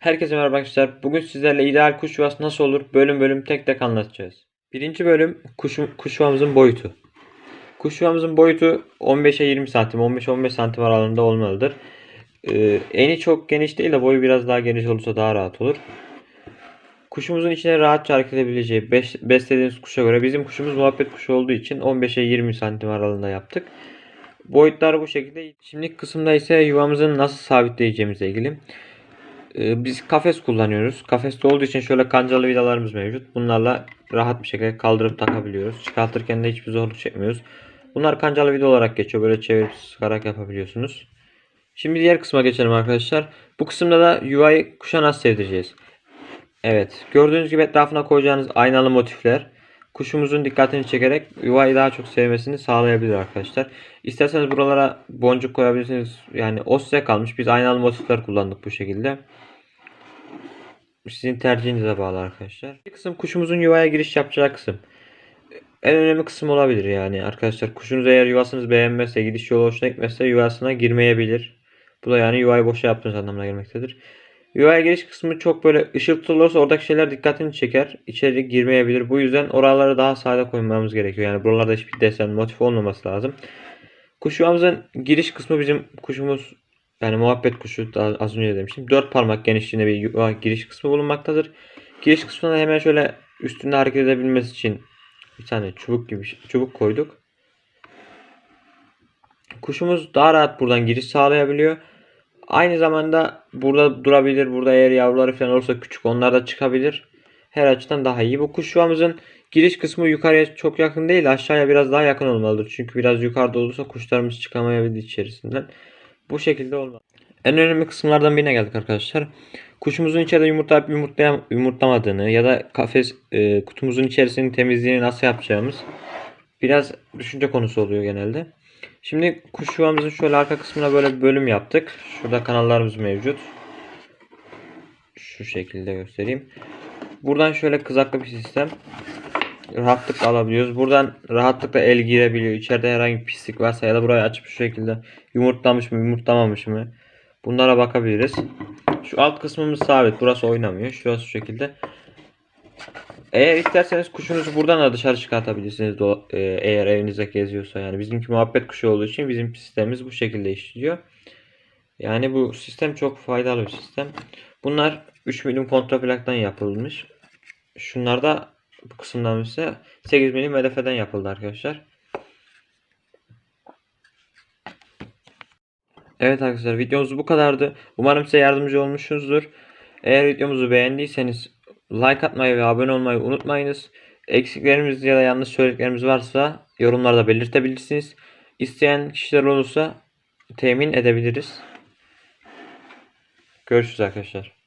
Herkese merhaba arkadaşlar. Bugün sizlerle ideal kuş yuvası nasıl olur bölüm bölüm tek tek anlatacağız. Birinci bölüm kuş, kuş yuvamızın boyutu. Kuş yuvamızın boyutu 15'e 20 santim, 15-15 santim aralığında olmalıdır. Ee, eni çok geniş değil de boyu biraz daha geniş olursa daha rahat olur. Kuşumuzun içine rahatça hareket edebileceği beş, beslediğimiz kuşa göre bizim kuşumuz muhabbet kuşu olduğu için 15'e 20 santim aralığında yaptık. Boyutlar bu şekilde. Şimdiki kısımda ise yuvamızı nasıl sabitleyeceğimizle ilgili. Ee, biz kafes kullanıyoruz. Kafeste olduğu için şöyle kancalı vidalarımız mevcut. Bunlarla rahat bir şekilde kaldırıp takabiliyoruz. Çıkartırken de hiçbir zorluk çekmiyoruz. Bunlar kancalı vida olarak geçiyor. Böyle çevirip sıkarak yapabiliyorsunuz. Şimdi diğer kısma geçelim arkadaşlar. Bu kısımda da yuvayı kuşa nasıl sevdireceğiz? Evet. Gördüğünüz gibi etrafına koyacağınız aynalı motifler kuşumuzun dikkatini çekerek yuvayı daha çok sevmesini sağlayabilir arkadaşlar. İsterseniz buralara boncuk koyabilirsiniz. Yani o size kalmış. Biz aynalı motifler kullandık bu şekilde. Sizin tercihinize bağlı arkadaşlar. Bir kısım kuşumuzun yuvaya giriş yapacağı kısım. En önemli kısım olabilir yani arkadaşlar. Kuşunuz eğer yuvasınız beğenmezse, gidiş yolu hoşuna gitmezse yuvasına girmeyebilir. Bu da yani yuvayı boşa yaptığınız anlamına gelmektedir. Yuvaya giriş kısmı çok böyle ışıltılı olursa oradaki şeyler dikkatini çeker. İçeri girmeyebilir. Bu yüzden oraları daha sade koymamız gerekiyor. Yani buralarda hiçbir desen, motif olmaması lazım. Kuş yuvamızın giriş kısmı bizim kuşumuz yani muhabbet kuşu daha az önce de demiştim. 4 parmak genişliğinde bir yuva giriş kısmı bulunmaktadır. Giriş kısmına hemen şöyle üstünde hareket edebilmesi için bir tane çubuk gibi çubuk koyduk. Kuşumuz daha rahat buradan giriş sağlayabiliyor. Aynı zamanda burada durabilir. Burada eğer yavruları falan olursa küçük onlar da çıkabilir. Her açıdan daha iyi. Bu kuş yuvamızın giriş kısmı yukarıya çok yakın değil. Aşağıya biraz daha yakın olmalıdır. Çünkü biraz yukarıda olursa kuşlarımız çıkamayabilir içerisinden. Bu şekilde olmalı. En önemli kısımlardan birine geldik arkadaşlar. Kuşumuzun içeride yumurtlayıp yumurtlayam yumurtlamadığını ya da kafes e, kutumuzun içerisinin temizliğini nasıl yapacağımız biraz düşünce konusu oluyor genelde. Şimdi kuş yuvamızın şöyle arka kısmına böyle bir bölüm yaptık. Şurada kanallarımız mevcut. Şu şekilde göstereyim. Buradan şöyle kızaklı bir sistem. Rahatlıkla alabiliyoruz. Buradan rahatlıkla el girebiliyor. İçeride herhangi bir pislik varsa ya da burayı açıp şu şekilde yumurtlamış mı yumurtlamamış mı bunlara bakabiliriz. Şu alt kısmımız sabit. Burası oynamıyor. Şurası şu şekilde. Eğer isterseniz kuşunuzu buradan da dışarı çıkartabilirsiniz e, eğer evinizde geziyorsa yani bizimki muhabbet kuşu olduğu için bizim sistemimiz bu şekilde işliyor. Yani bu sistem çok faydalı bir sistem. Bunlar 3 milim kontraplaktan yapılmış. Şunlar da bu kısımdan ise 8 milim MDF'den yapıldı arkadaşlar. Evet arkadaşlar videomuz bu kadardı. Umarım size yardımcı olmuşuzdur. Eğer videomuzu beğendiyseniz like atmayı ve abone olmayı unutmayınız. Eksiklerimiz ya da yanlış söylediklerimiz varsa yorumlarda belirtebilirsiniz. İsteyen kişiler olursa temin edebiliriz. Görüşürüz arkadaşlar.